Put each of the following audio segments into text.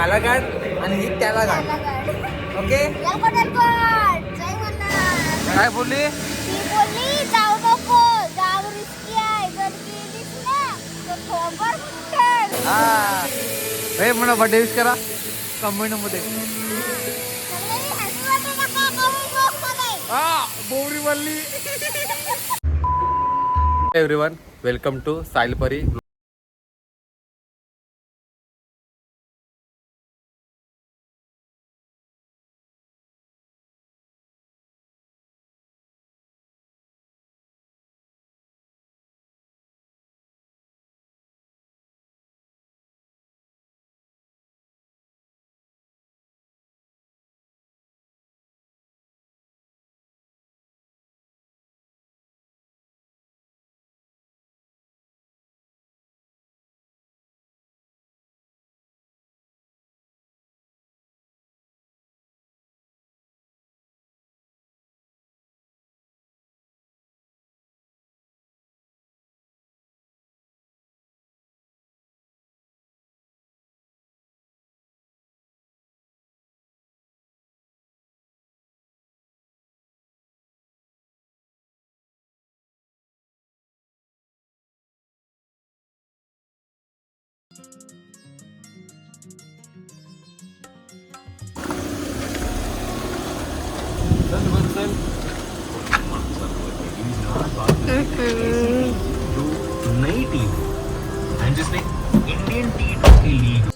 ह्याला काढ आणि ही त्याला काढ. ओके? काय बोलली? हा. हे म्हणा बर्थडे विश करा. कमेंटमध्ये. हा बोरी बोलली एव्हरीवन वेलकम टू सायलपरी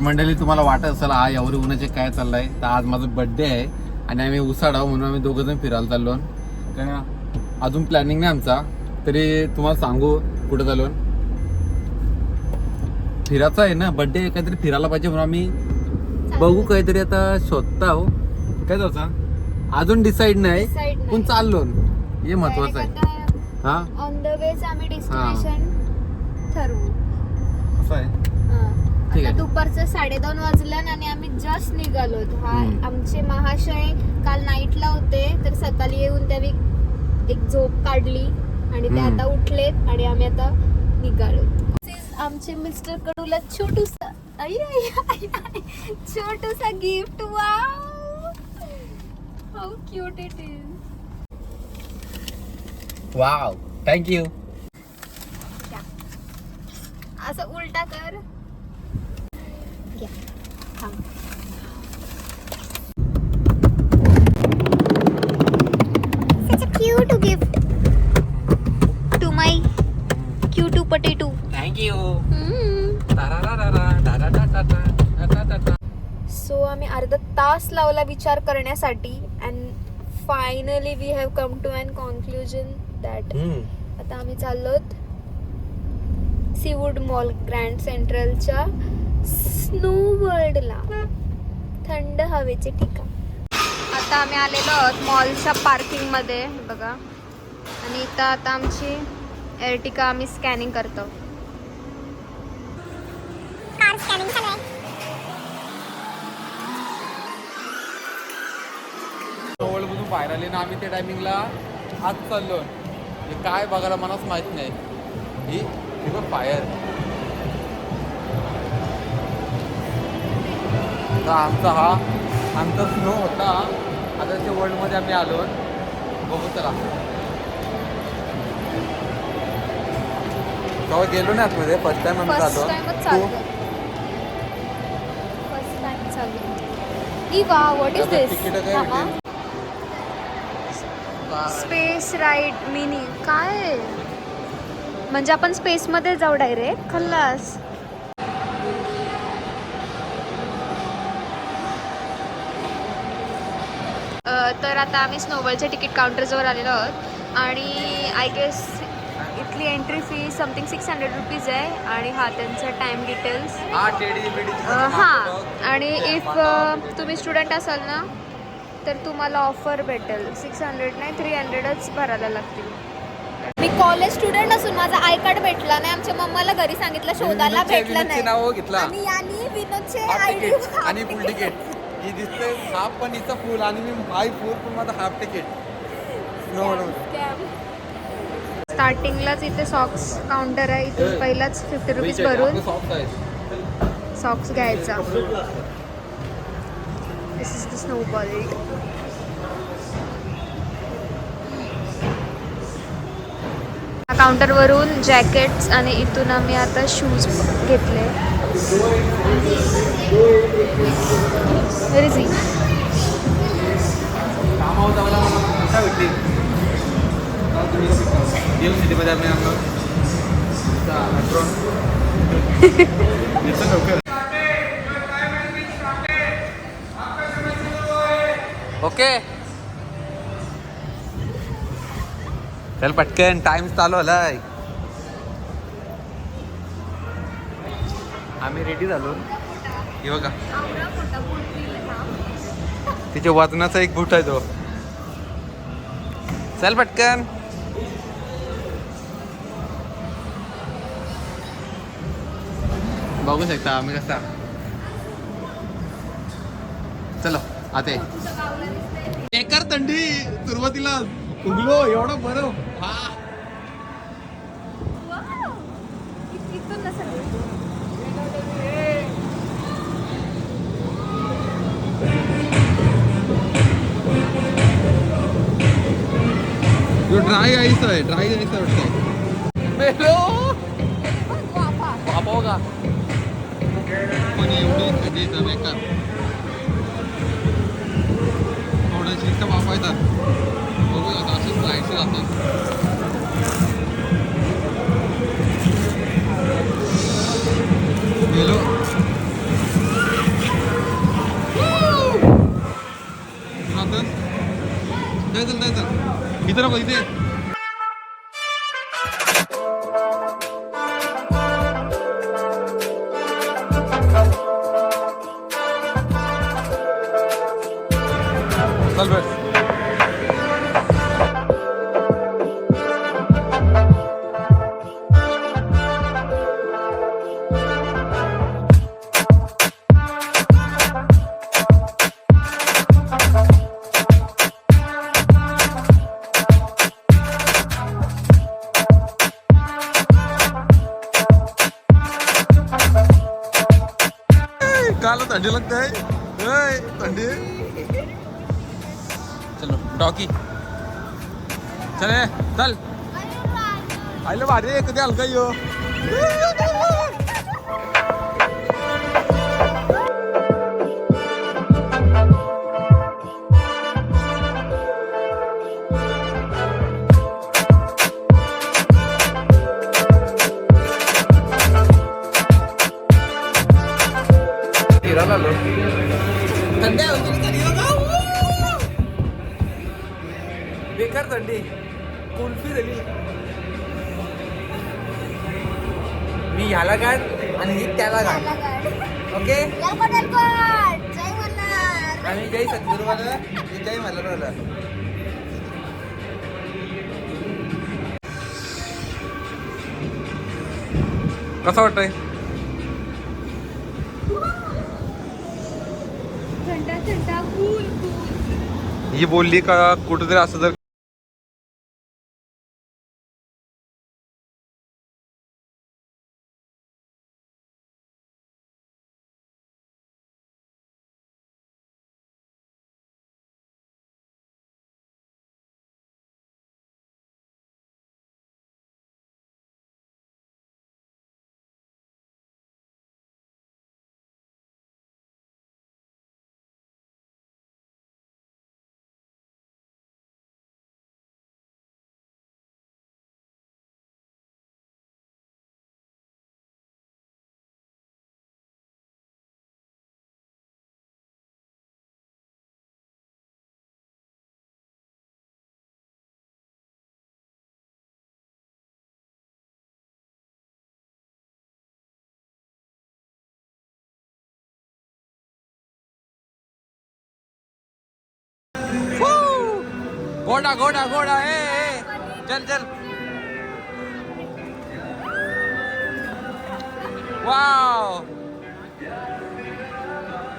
मंडळी तुम्हाला वाटत असेल हा एवढी उन्हाचे काय चाललंय? तर आज माझा बर्थडे आहे आणि आम्ही उसाड म्हणून आम्ही दोघं जण फिरायला चाललो कारण अजून प्लॅनिंग नाही आमचा. तरी तुम्हाला सांगू कुठं चालून फिरायचं आहे ना बर्थडे काहीतरी फिरायला पाहिजे म्हणून आम्ही बघू काहीतरी आता शोधता हो. काय जायचं अजून डिसाईड नाही Decide नाही. पण चाललो. हे महत्वाचं आहे. हा? ऑन द वेच आम्ही डेस्टिनेशन ठरवू. असं आहे. हा. ठीक आता आहे. दुपारचं साडेदोन वाजलं आणि आम्ही जस्ट निघालो. हा हम्म. आमचे महाशय काल नाईटला होते तर सकाळी येऊन त्यांनी एक झोप काढली आणि ते हम्म. आता उठलेत आणि आम्ही आता निघालो. आमचे मिस्टर कडूला छोटूसा आई, आई, आई, आई. छोटूसा gift wow how cute it is wow thank you असं उलटा कर. घ्या. थांब. अर्धा तास लावला विचार करण्यासाठी. And finally we have come to an conclusion that आता आम्ही चाललोत सीवूड मॉल ग्रँड सेंट्रलच्या स्नो वर्ल्डला थंड हवेचे ठिकाण. आता आम्ही आलेलो आहोत मॉलच्या पार्किंगमध्ये बघा. आणि इथं आता आमची एअरटिका आम्ही स्कॅनिंग करतो. बाहेर आले ना आम्ही त्या टायमिंगला आज चाललो. हे काय बघायला मलाच माहीत नाही. ही ही बघ फायर आमचा हा आमचा स्नो होता. आता त्या वर्ल्डमध्ये आम्ही आलो. बघू चला. तेव्हा गेलो नाही आतमध्ये फर्स्ट टाइम आम्ही? चाललो. फर्स्ट टाइम ई वा व्हॉट इज आता दिस तिकीटं काय भेटेल? स्पेस राईड मिनी काय? म्हणजे आपण स्पेस मध्ये जाऊ डायरेक्ट खल्लास. तर आता आम्ही स्नोबॉलच्या तिकीट काउंटरजवळ आलेलो आहोत. आणि आय गेस इथली entry fee something six hundred rupees आहे. आणि हा त्यांचा टाईम डिटेल्स हां. आणि इफ तुम्ही स्टुडंट असाल ना तर तुम्हाला ऑफर भेटेल. सिक्स हंड्रेड नाही थ्री हंड्रेडच भरायला लागतील. मी कॉलेज स्टुडंट असून माझा आय कार्ड भेटला नाही. आमच्या मम्माला घरी सांगितलं शोधायला भेटलं नाही. नाव घेतला. आणि यांनी विनोदचे आणि फुल तिकीट ही दिसते हाफ पण हिचं फुल आणि मी हाय फुल पण माझं हाफ तिकीट स्टार्टिंगलाच इथे सॉक्स काउंटर आहे. इथून पहिलाच फिफ्टी रुपीज भरून सॉक्स घ्यायचा. This is the snow world काउंटरवरून jackets आणि इथून आम्ही आता शूज घेतले. Where is ओके चल पटकन टाइम चालू आलाय आम्ही रेडी झालो. हे बघा. तिच्या वजनाचा एक बूट आहे तो. चल पटकन. बघू शकता आम्ही कसा. चलो आते बेकार थंडी सुरुवातीला उगलो एवढा बरं. हा. जो ड्राय आईस आहे ड्राय आईस आहे वाटतं. बाबा का पण एवढी थंडीचं बेकार थोडं शिस्त वापायतात बघूया आता असंच जायचं जातं इथे नको इथे. आयलं भारी आहे कधी हलका यो मी ह्याला गाड आणि ही त्याला गाड ओके? आम्ही जय सद्गुरुवाला जय मल्हारवाला कसं वाटतंय? ही बोलली का कुठेतरी असं जर घोडा घोडा घोडा ए चल चल. वाव.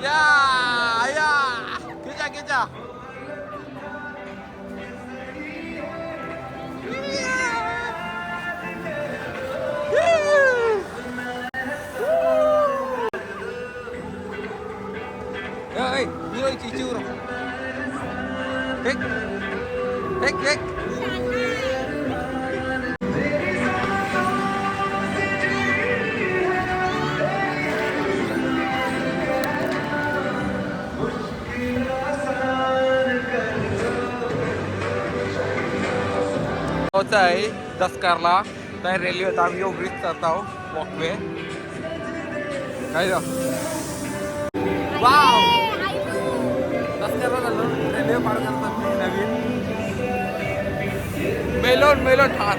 या या. खिचा खिचा Ê, ê, Như ơi, Hey. Weg, weg! आहे दस्कारला. नाही रेल्वे आता आम्ही उघडीच जात आहोत. वॉकवे काय वाव झालं. रेल्वे पार करतात मेलोन मेलोन ठार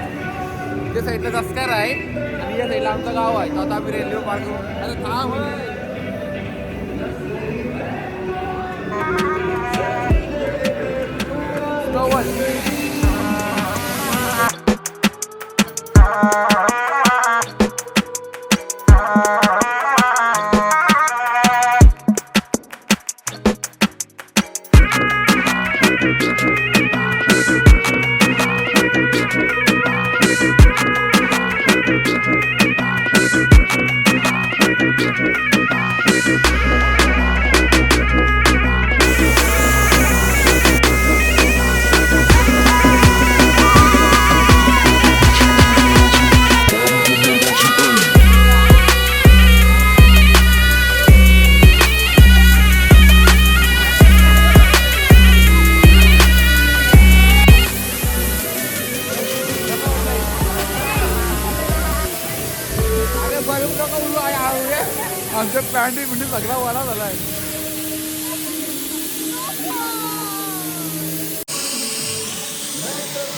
त्या साईडला दसकार आहे आणि या साईडला आमचं गाव आहे. तर आता आम्ही रेल्वे पार्क आता थांब.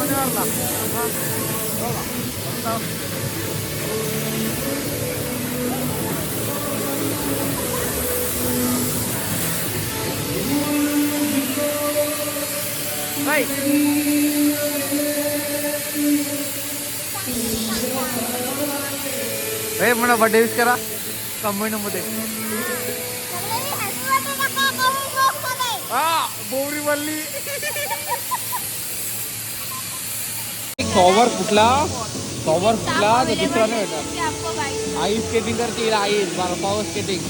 हजारावर ट्रॅव्हल्समध्ये आणला. हा. बघा. आता Hey! हे म्हणा बर्थडे विश करा कंबाईन मध्ये हा बोरी वल्ली सॉवर कुठला? सॉवर कुठला? तर दुसरा नाही भेटणार आई स्केटिंग करते आई बर्फावर स्केटिंग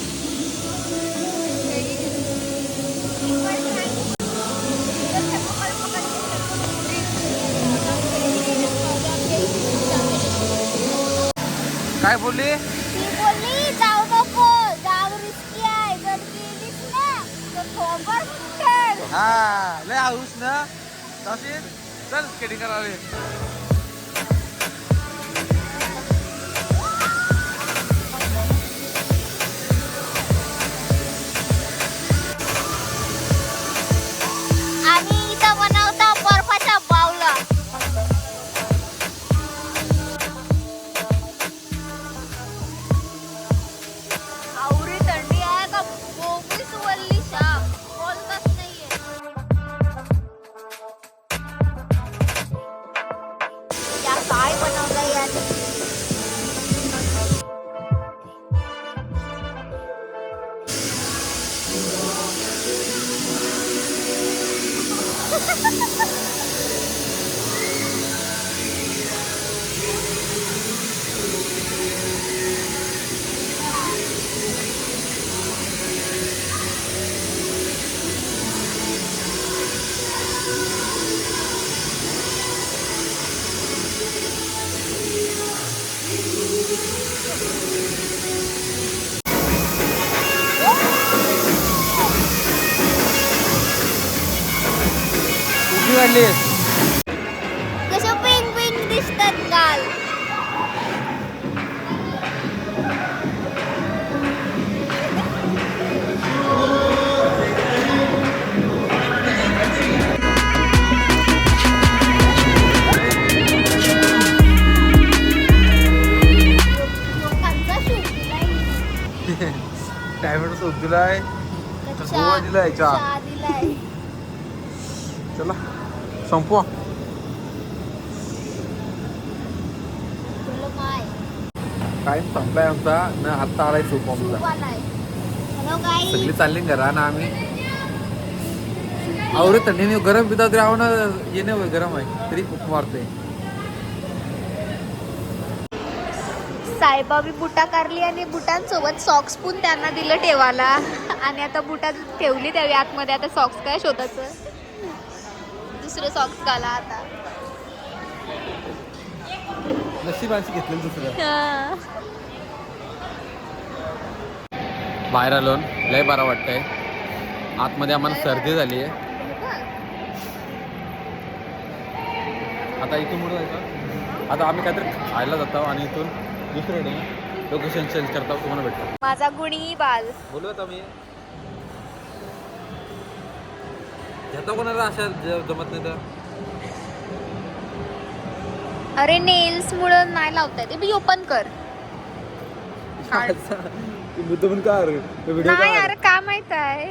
काय बोलली? फुटेल हा लय हाऊस ना. तशीच चल स्केटिंग करावे टाइम संपलाय आमचा. न आत्ता आलाय सूप आमचा सगळी चालली घरा ना आम्ही. अवरे थंडीने गरम पिता तरी आव ना. येणे होय गरम आहे. तरी खूप मारते साईबाबी बुटा कारली आणि बुटांसोबत सॉक्स पण त्यांना दिलं ठेवायला. आणि आता बुटा ठेवली त्यावेळी आतमध्ये. आता सॉक्स काय शोधायचं? दुसरं सॉक्स घाला आता. नशिबाची घेतलेलं दुसरं. हा. बाहेर आलो लय बरं वाटतंय. आतमध्ये आम्हाला सर्दी झाली आहे. आता इथून पुढे जायचं? आता आम्ही काहीतरी खायला जातो आणि इथून दुसरीकडे लोकेशन चेंज करता तुम्हाला भेटतो. माझा गुणी बाल. बोलू आता मी. घेता कोणाला अशा जमत नाही तर? अरे नेल्स मुळे नाही लावता येते बी ओपन कर. मुद्दामून का नाही अरे का माहीत आहे?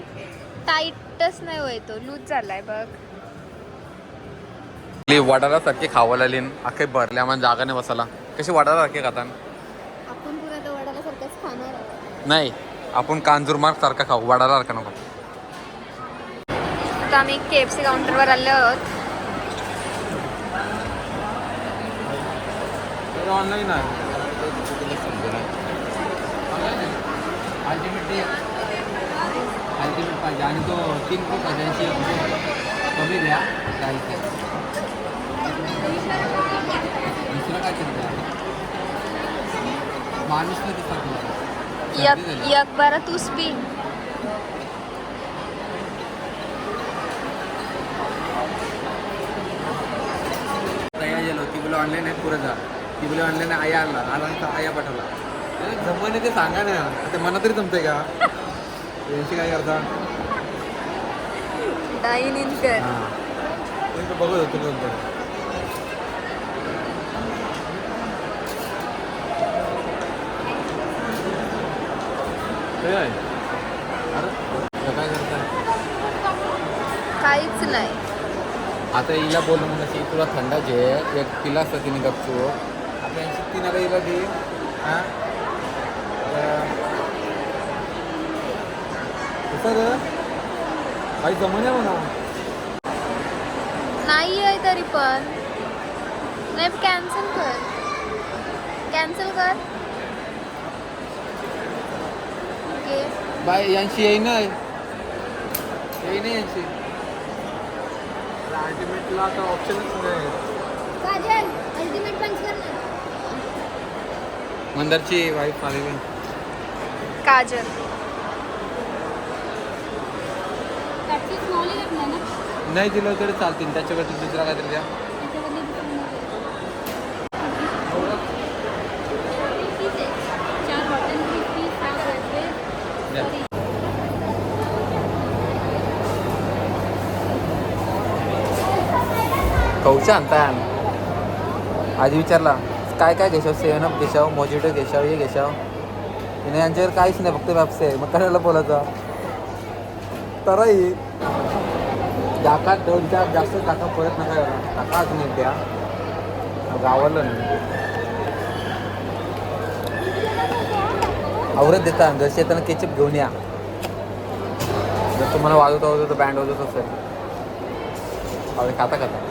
टाईटच नाही होय तो. लूज झालाय बघ. वडाला सारखे खावं लागली अख्खे भरल्या म्हणजे जागा नाही बसायला. कशी वडाला सारखे खातात आपण पुन्हा तर वडाला सारखंच खाणार आहोत. नाही आपण कांजूरमार्ग सारखा खाऊ. वडाला सारखा नको. आता आम्ही के एफ सी काउंटरवर आलो आहोत. ऑनलाईन आहे. अल्टिमेट अल्टिमेट पाहिजे. आणि तो तीन खूप हजार कमी द्या चालते दुसरं काय करता माणूस नाही दिसत बारा तूच पी तयार झालो ती बोला ऑनलाईन आहे पुढे जा. ती बोला ऑनलाईन आया आणला आला तर आया पाठवला जमवाने ते सांगा ना आता मना तरी जमतंय का? यांची काय करता? डाईन इन कर. ते बघत होतो ते आहे. करताय? काहीच नाही. आता हिला बोललो म्हणून अशी तुला थंडाचे एक पिला असतं तिने गपचू हिला दे हां ग काही जमण्या म्हणा नाही आहे तरी पण. नाही कॅन्सल कर. कॅन्सल कर. ओके बाय यांची येई नाही. येई नाही यांची. अल्टिमेटला आता ऑप्शनच नाही. काजल अल्टिमेट पंच कर ना मंदारची वाईफ आलेली काजल. नाही दिलं तरी चालतील. त्याच्याकडे दुसरा काहीतरी द्या. द्या. कौचा आणताय. आधी विचारला. काय काय घेशाव? सेवन अप घेशाव मोजिटो घेशाव हे घेशाव. तिने यांच्यावर काहीच नाही फक्त व्यापसे आहे. मग करायला बोलायचा? तरही टाका दोन चार जास्त टाका परत नका यायला टाका अजून एक द्या. गावाला नाही. आवरत देता. जर येताना केचप घेऊन या. जर तुम्हाला वाजवता वाजवता बँड वाजवत असेल. आवडे खाता खाता.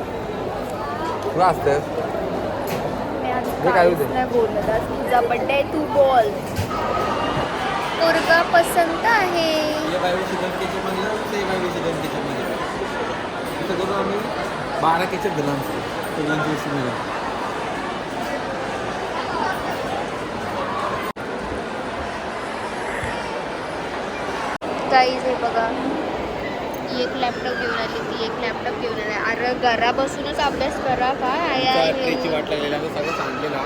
तुला असतं जे काय होते? नाही बोलत. आज तुझा बर्थडे तू बोल. पोरगा पसंत आहे. ये ते आम्ही बारा केचप दिला आमचं सगळ्यांची वीस मिळालं काहीच आहे बघा. ही एक लॅपटॉप घेऊन आली ती एक लॅपटॉप घेऊन आली. अरे घरा बसूनच अभ्यास करा काय? आहे आहे ट्रेची? वाट लागलेली आम्ही सगळं सांगलेला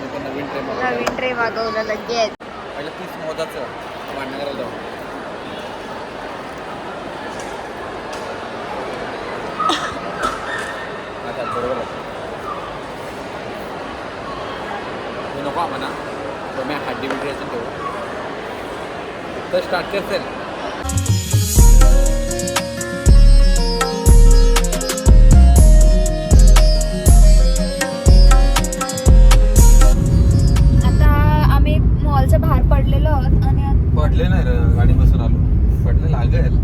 मी पण नवीन ट्रेन नवीन ट्रे मागवला लगेच. पहिलं तीस मोदाचं भांडणारा जाऊ आता बरोबर आहे. मी नको म्हणा तर मी हड्डी बिड्डी असेल ठेवू तर स्टार्ट करसेल पडले नाही रे गाडी बसून आलो. पडले लागेल.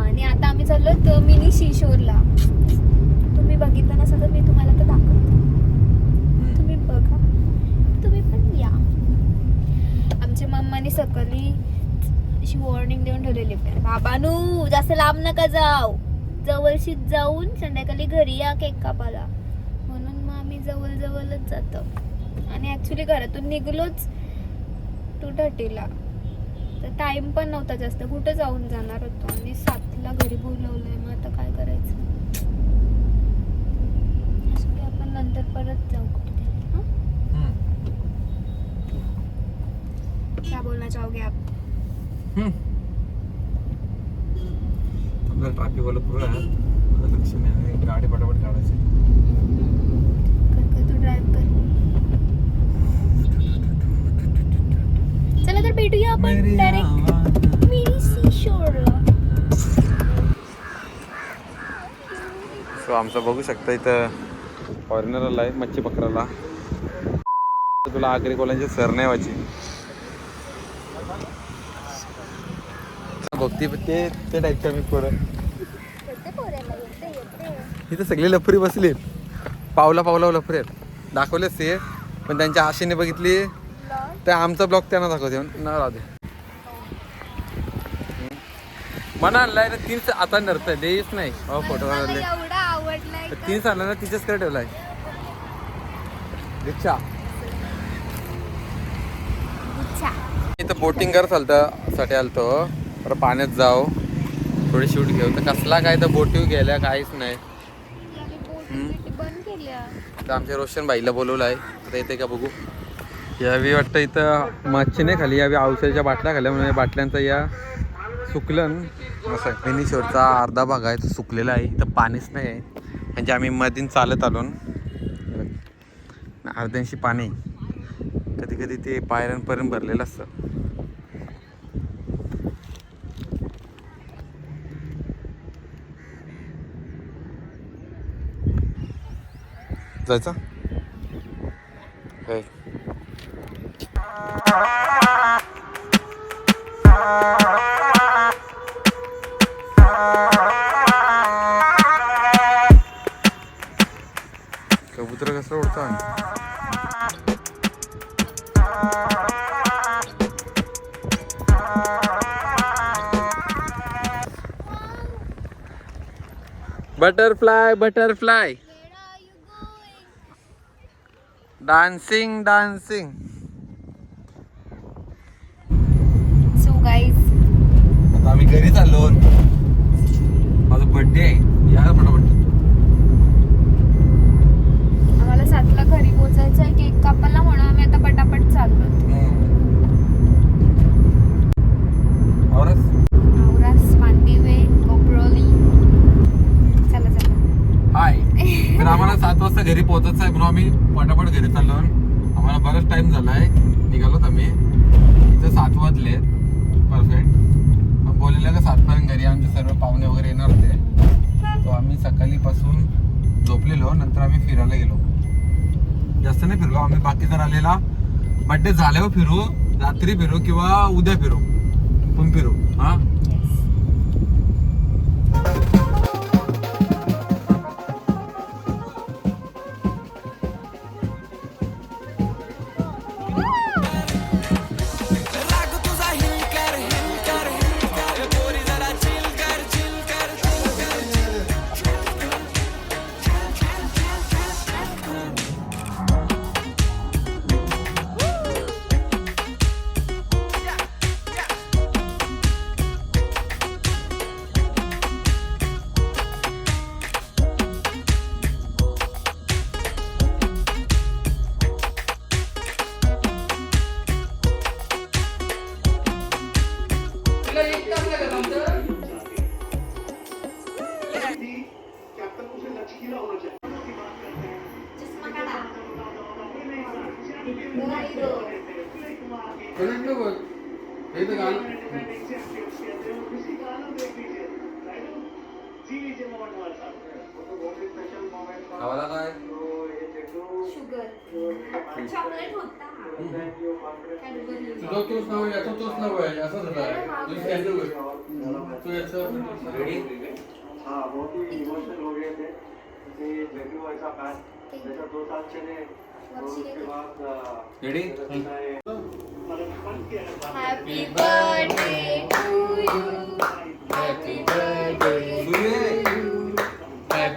आणि आता आम्ही चाललो मिनी शिशोरला तुम्ही बघितलं नसेल तर मी तुम्हाला तर दाखवते. तुम्ही बघा. तुम्ही पण या. आमच्या मम्माने सकाळी अशी वॉर्निंग देऊन ठेवलेली. बाबानू जास्त लांब नका जाऊ. जवळशीच जाऊन संध्याकाळी घरी या केक कापाला म्हणून मग आम्ही जवळ जवळच जातो. आणि ऍक्च्युली घरातून निघलोच टू थर्टीला तर टाइम पण नव्हता जास्त. कुठं जाऊन जाणार होतो? आणि सातला घरी बोलवलंय. मग आता काय करायचं? असं की आपण नंतर परत जाऊ हं? क्या बोलना चाहोगे आप आपल्याला ट्रॅफिक वाला पुरं आहे लक्ष नाही गाडी पटापट काढायची. कर कर तू ड्राईव्ह कर. चला तर भेटूया आपण डायरेक्ट मिनी सी शोरला सो आमचं बघू शकता इथं फॉरेनरला आहे मच्छी पकडायला. तुला आगरी कोल्यांची सरनेवाची बघती ते ते टाईपच्या मी पोरं? इथं सगळे लफरी बसली. पावला पावला लफरी आहेत. दाखवलेच ते पण त्यांच्या आशेने बघितली. तर आमचा ब्लॉग त्यांना दाखवते न राहू दे. म्हणा आणलाय ना तीन आता नरतंय देईच नाही. हो फोटो मला काढले? तीन साला ना तिच्याच कडे ठेवलाय. रिक्षा इथं बोटिंग कर चालतं साठी आलतो. तर पाण्यात जाऊ थोडी शूट घेऊ. तर कसला काय तर बोटिव गेल्या काहीच नाही. तर आमच्या रोशन बाईला बोलवलं आहे आता येते का बघू? यावी वाटतं इथं मच्छी नाही खाली यावी औषधाच्या बाटल्या खाल्ल्या म्हणून या बाटल्यांचा या सुकलन. असं मिनी शोरचा अर्धा भाग आहे तो सुकलेला आहे. इथं पाणीच नाही आहे. म्हणजे आम्ही मधीन चालत आलो. अर्ध्यांशी पाणी. कधी कधी ते पायऱ्यांपर्यंत भरलेलं असतं. जायचं. कबूतर कसं उडतो butterfly butterfly dancing dancing so guys आता आम्ही घरी चाललो. माझा बर्थडे आहे. या पटापट. आम्हाला सातला घरी पोचायचं आहे केक कापायला म्हणून आम्ही आता पटापट चाललो औरच आवरास पांदिवे कोपरोली चला चला हाय तर आम्हाला सात वाजता घरी पोहोचत आहे म्हणून आम्ही पटापट घरी चाललो. आम्हाला बराच टाइम झालाय. निघालोत आम्ही. इथं सात वाजले. परफेक्ट मग बोललेलं का सातपर्यंत घरी आमचे सर्व पाहुणे वगैरे येणार होते. तो आम्ही सकाळीपासून झोपलेलो. नंतर आम्ही फिरायला गेलो. जास्त नाही फिरलो. आम्ही बाकी जर आलेला बड्डे झाल्यावर फिरू रात्री फिरू किंवा उद्या फिरू. पण फिरू. हा? खावाला काय? शुगर चॉकलेट होता. तुझं तोच नाव याचं तोच नाव आहे असं झालं. तू याचं रेडी हाँ बहुत ही इमोशनल हो गए थे क्योंकि डेब्यू हुआ ऐसा फैन जैसा दो साल चले और उसके बाद ready birthday. to you.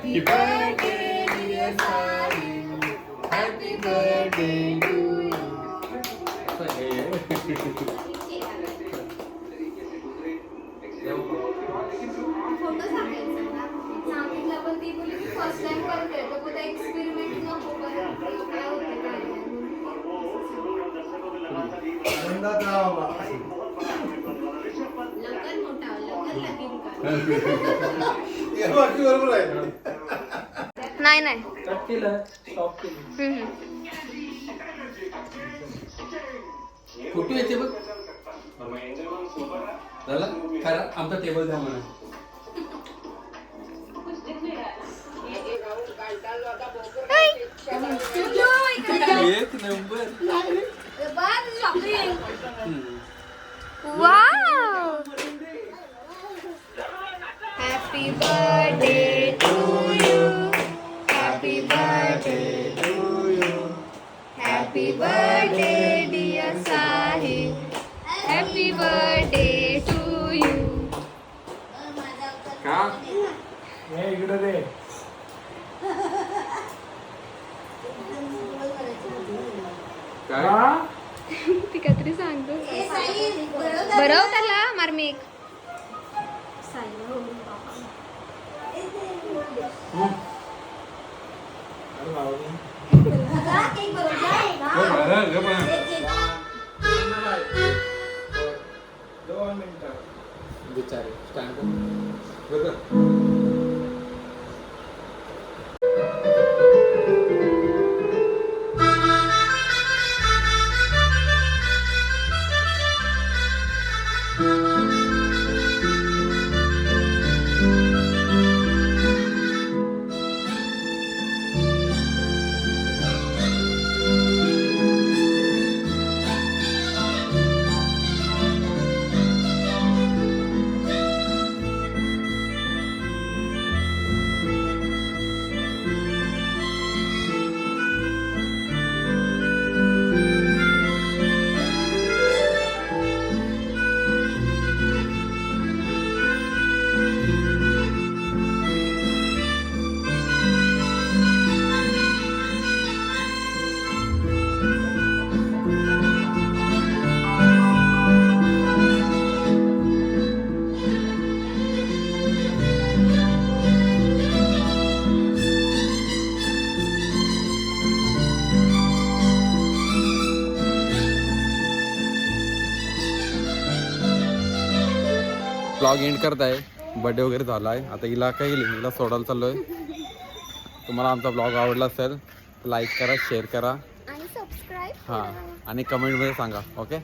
Happy birthday dear Sahil. Happy birthday to you. Photo सांगायचा ना सांगितलं पण ती बोलली की फर्स्ट टाइम करते नाही नाही. नाही हम्म, हम्म. फोटो येते बघ. झालं खरं आमचा टेबल द्या म्हणा एक number! Happy birthday. to Happy birthday, dear Sahil. Happy birthday to you. का काय ती काहीतरी सांगतो बरं त्याला मार्मिक बिचारे स्टँड ब्लॉग एंड करत आहे बर्थडे वगैरे झाला आहे आता हिला काय येईल हिला सोडायला चाललो आहे तुम्हाला आमचा ब्लॉग आवडला असेल लाईक करा शेअर करा. हां आणि कमेंटमध्ये सांगा ओके